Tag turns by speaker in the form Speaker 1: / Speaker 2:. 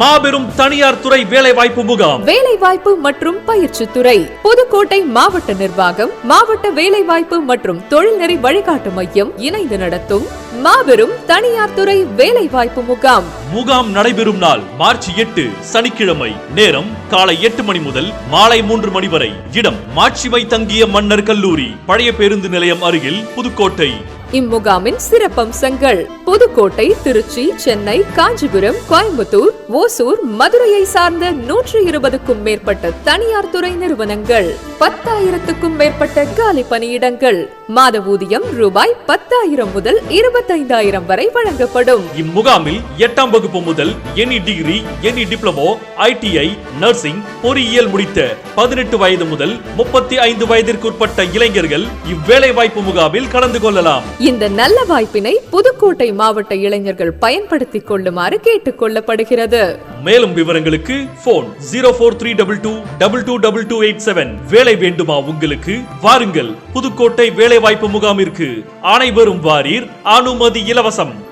Speaker 1: மாபெரும் தனியார் துறை வேலைவாய்ப்பு முகாம்.
Speaker 2: வேலைவாய்ப்பு மற்றும் பயிற்சி துறை புதுக்கோட்டை மாவட்ட நிர்வாகம் மாவட்ட வேலைவாய்ப்பு மற்றும் தொழில்நெறி வழிகாட்டு மையம் இணைந்து நடத்தும் மாபெரும் தனியார் துறை வேலைவாய்ப்பு முகாம்.
Speaker 1: முகாம் நடைபெறும் நாள் மார்ச் எட்டு சனிக்கிழமை. நேரம் காலை எட்டு மணி முதல் மாலை மூன்று மணி வரை. இடம் மாட்சிமை தங்கிய மன்னர் கல்லூரி பழைய பேருந்து நிலையம் அருகில் புதுக்கோட்டை.
Speaker 2: இம்முகாமின் சிறப்பம்சங்கள். புதுக்கோட்டை திருச்சி சென்னை காஞ்சிபுரம் கோயம்புத்தூர் ஓசூர் மதுரையை சார்ந்த நூற்றி இருபதுக்கும் மேற்பட்ட தனியார் துறை நிறுவனங்கள் பத்தாயிரத்துக்கும் மேற்பட்ட காலி பணியிடங்கள் மாத ஊதியம் ரூபாய் பத்தாயிரம் முதல் இருபத்தைந்தாயிரம் வரை வழங்கப்படும்.
Speaker 1: இம்முகாமில் எட்டாம் வகுப்பு முதல் any degree any diploma ITI nursing பொறியியல் முடித்த பதினெட்டு வயது முதல் முப்பத்தி ஐந்து வயதிற்குட்பட்ட இளைஞர்கள் இவ்வேலை வாய்ப்பு முகாமில் கலந்து கொள்ளலாம்.
Speaker 2: இந்த நல்ல வாய்ப்பினை புதுக்கோட்டை மாவட்ட இளைஞர்கள் பயன்படுத்திக் கொள்ளுமாறு கேட்டுக் கொள்ளப்படுகிறது.
Speaker 1: மேலும் விவரங்களுக்கு phone zero four three double two double two double two eight seven. வேலை வேண்டுமா உங்களுக்கு? வாருங்கள். புதுக்கோட்டை வேலை வாய்ப்பு முகாமிற்கு அனைவரும் வாரீர். அனுமதி இலவசம்.